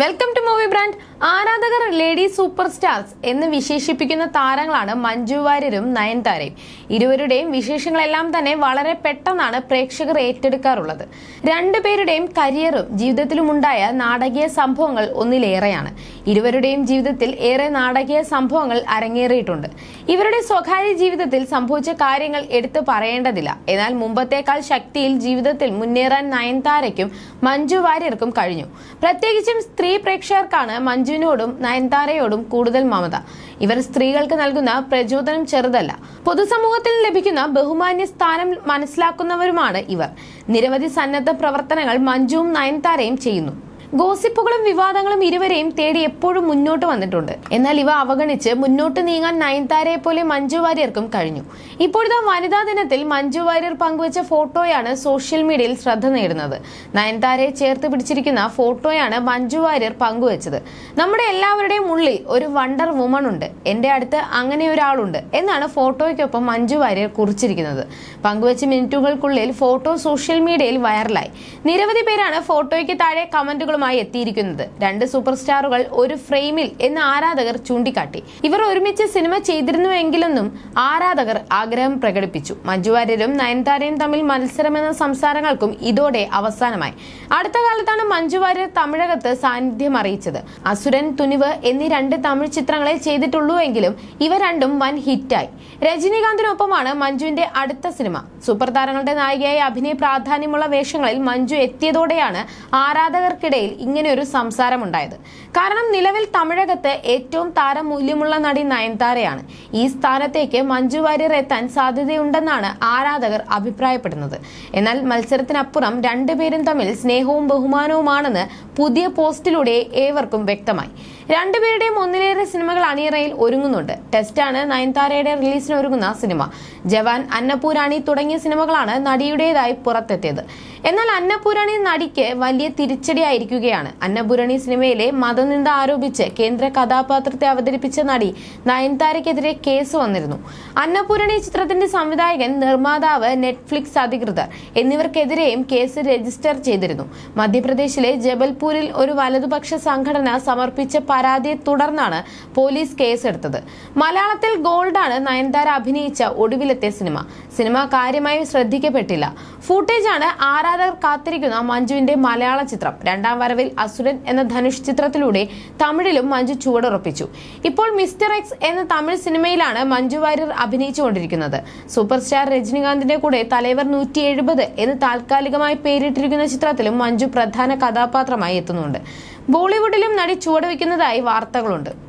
Welcome to movie brand ആരാധകർ lady super stars എന്ന് വിശേഷിപ്പിക്കുന്ന താരങ്ങളാണ് മഞ്ജു വാര്യരും നയൻതാരയും. ഇരുവരുടെയും വിശേഷങ്ങളെല്ലാം തന്നെ വളരെ പെട്ടെന്നാണ് പ്രേക്ഷകർ ഏറ്റെടുക്കാറുള്ളത്. രണ്ടുപേരുടെയും കരിയറും ജീവിതത്തിലുമുണ്ടായ നാടകീയ സംഭവങ്ങൾ ഒന്നിലേറെയാണ്. ഇരുവരുടെയും ജീവിതത്തിൽ ഏറെ നാടകീയ സംഭവങ്ങൾ അരങ്ങേറിയിട്ടുണ്ട്. ഇവരുടെ സ്വകാര്യ ജീവിതത്തിൽ സംഭവിച്ച കാര്യങ്ങൾ എടുത്തു പറയേണ്ടതില്ല. എന്നാൽ മുമ്പത്തേക്കാൾ ശക്തിയിൽ ജീവിതത്തിൽ മുന്നേറാൻ നയൻതാരയ്ക്കും മഞ്ജു വാര്യർക്കും കഴിഞ്ഞു. പ്രത്യേകിച്ചും സ്ത്രീ പ്രേക്ഷകർക്കാണ് മഞ്ജുവിനോടും നയൻതാരയോടും കൂടുതൽ മമത. ഇവർ സ്ത്രീകൾക്ക് നൽകുന്ന പ്രചോദനം ചെറുതല്ല. പൊതുസമൂഹത്തിൽ ലഭിക്കുന്ന ബഹുമാന്യ സ്ഥാനം മനസ്സിലാക്കുന്നവരുമാണ് ഇവർ. നിരവധി സന്നദ്ധ പ്രവർത്തനങ്ങൾ മഞ്ജുവും നയൻതാരയും ചെയ്യുന്നു. ഗോസിപ്പുകളും വിവാദങ്ങളും ഇരുവരെയും തേടി എപ്പോഴും മുന്നോട്ട് വന്നിട്ടുണ്ട്. എന്നാൽ ഇവ അവഗണിച്ച് മുന്നോട്ട് നീങ്ങാൻ നയൻതാരയെ പോലെ മഞ്ജു വാര്യർക്കും കഴിഞ്ഞു. ഇപ്പോഴത്തെ വനിതാ ദിനത്തിൽ മഞ്ജു വാര്യർ പങ്കുവച്ച ഫോട്ടോയാണ് സോഷ്യൽ മീഡിയയിൽ ശ്രദ്ധ നേടുന്നത്. നയൻതാരയെ ചേർത്ത് പിടിച്ചിരിക്കുന്ന ഫോട്ടോയാണ് മഞ്ജു വാര്യർ പങ്കുവച്ചത്. നമ്മുടെ എല്ലാവരുടെയും ഉള്ളിൽ ഒരു വണ്ടർ വുമൺ ഉണ്ട്. എന്റെ അടുത്ത് അങ്ങനെ ഒരാളുണ്ട് എന്നാണ് ഫോട്ടോയ്ക്കൊപ്പം മഞ്ജു വാര്യർ കുറിച്ചിരിക്കുന്നത്. പങ്കുവച്ച മിനിറ്റുകൾക്കുള്ളിൽ ഫോട്ടോ സോഷ്യൽ മീഡിയയിൽ വൈറലായി. നിരവധി പേരാണ് ഫോട്ടോയ്ക്ക് താഴെ കമന്റുകളുമായി എത്തിയിരിക്കുന്നത്. രണ്ട് സൂപ്പർ സ്റ്റാറുകൾ ഒരു ഫ്രെയിമിൽ എന്ന് ആരാധകർ ചൂണ്ടിക്കാട്ടി. ഇവർ ഒരുമിച്ച് സിനിമ ചെയ്തിരുന്നുവെങ്കിലെന്നും ആരാധകർ ആഗ്രഹം പ്രകടിപ്പിച്ചു. മഞ്ജുവാര്യരും നയൻതാരയും തമ്മിൽ മത്സരമെന്ന സംസാരങ്ങൾക്കും ഇതോടെ അവസാനമായി. അടുത്ത കാലത്താണ് മഞ്ജു വാര്യർ തമിഴകത്ത് സാന്നിധ്യം അറിയിച്ചത്. അസുരൻ തുനിവ് എന്നീ രണ്ട് തമിഴ് ചിത്രങ്ങളെ ചെയ്തിട്ടുള്ളൂവെങ്കിലും ഇവ രണ്ടും വൻ ഹിറ്റായി. രജനീകാന്തിനൊപ്പമാണ് മഞ്ജുവിന്റെ അടുത്ത സിനിമ. സൂപ്പർ താരങ്ങളുടെ നായികയായി അഭിനയ പ്രാധാന്യമുള്ള വേഷങ്ങളിൽ മഞ്ജു എത്തിയതോടെയാണ് ആരാധകർക്കിടയിൽ ഇങ്ങനെയൊരു സംസാരമുണ്ടായത്. കാരണം നിലവിൽ തമിഴകത്ത് ഏറ്റവും താരമൂല്യമുള്ള നടി നയൻതാരയാണ്. ഈ സ്ഥാനത്തേക്ക് മഞ്ജു വാര്യർ എത്താൻ സാധ്യതയുണ്ടെന്നാണ് ആരാധകർ അഭിപ്രായപ്പെടുന്നത്. എന്നാൽ മത്സരത്തിനപ്പുറം രണ്ടുപേരും തമ്മിൽ സ്നേഹവും ബഹുമാനവുമാണെന്ന് പുതിയ പോസ്റ്റിലൂടെ ഏവർക്കും വ്യക്തമായി. രണ്ടുപേരുടെയും ഒന്നിലേറെ സിനിമകൾ അണിയറയിൽ ഒരുങ്ങുന്നുണ്ട്. ടെസ്റ്റാണ് നയൻതാരയുടെ റിലീസിന് ഒരുങ്ങുന്ന സിനിമ. ജവാൻ അന്നപൂരാണി തുടങ്ങിയ സിനിമകളാണ് നടിയുടേതായി പുറത്തെത്തിയത്. എന്നാൽ അന്നപൂരാണി നടിക്ക് വലിയ തിരിച്ചടിയായിരിക്കുകയാണ് അന്നപൂരണി സിനിമയിലെ മതനിന്ദ ആരോപിച്ച് കേന്ദ്ര കഥാപാത്രത്തെ അവതരിപ്പിച്ച നടി നയൻതാരയ്ക്കെതിരെ കേസ് വന്നിരുന്നു. അന്നപൂരണി ചിത്രത്തിന്റെ സംവിധായകൻ നിർമ്മാതാവ് നെറ്റ്ഫ്ലിക്സ് അധികൃതർ എന്നിവർക്കെതിരെയും കേസ് രജിസ്റ്റർ ചെയ്തിരുന്നു. മധ്യപ്രദേശിലെ ജബൽപൂരിൽ ഒരു വലതുപക്ഷ സംഘടന സമർപ്പിച്ച പരാതിയെ തുടർന്നാണ് പോലീസ് കേസെടുത്തത്. മലയാളത്തിൽ ഗോൾഡാണ് നയൻതാര അഭിനയിച്ച ഒടുവിലത്തെ സിനിമ. സിനിമ കാര്യമായി ശ്രദ്ധിക്കപ്പെട്ടില്ല. ഫൂട്ടേജാണ് ആരാധകർ കാത്തിരിക്കുന്ന മഞ്ജുവിന്റെ മലയാള ചിത്രം. രണ്ടാം വരവിൽ അസുരൻ എന്ന ധനുഷ് ചിത്രത്തിലൂടെ തമിഴിലും മഞ്ജു ചുവടുറപ്പിച്ചു. ഇപ്പോൾ മിസ്റ്റർ എക്സ് എന്ന തമിഴ് സിനിമയിലാണ് മഞ്ജു വാര്യർ അഭിനയിച്ചുകൊണ്ടിരിക്കുന്നത്. സൂപ്പർ സ്റ്റാർ രജനികാന്തിന്റെ കൂടെ തലൈവർ നൂറ്റി എഴുപത് എന്ന് താൽക്കാലികമായി പേരിട്ടിരിക്കുന്ന ചിത്രത്തിലും മഞ്ജു പ്രധാന കഥാപാത്രമായി എത്തുന്നുണ്ട്. ബോളിവുഡിലും നടി ചുവടുവെക്കുന്നതായി വാർത്തകളുണ്ട്.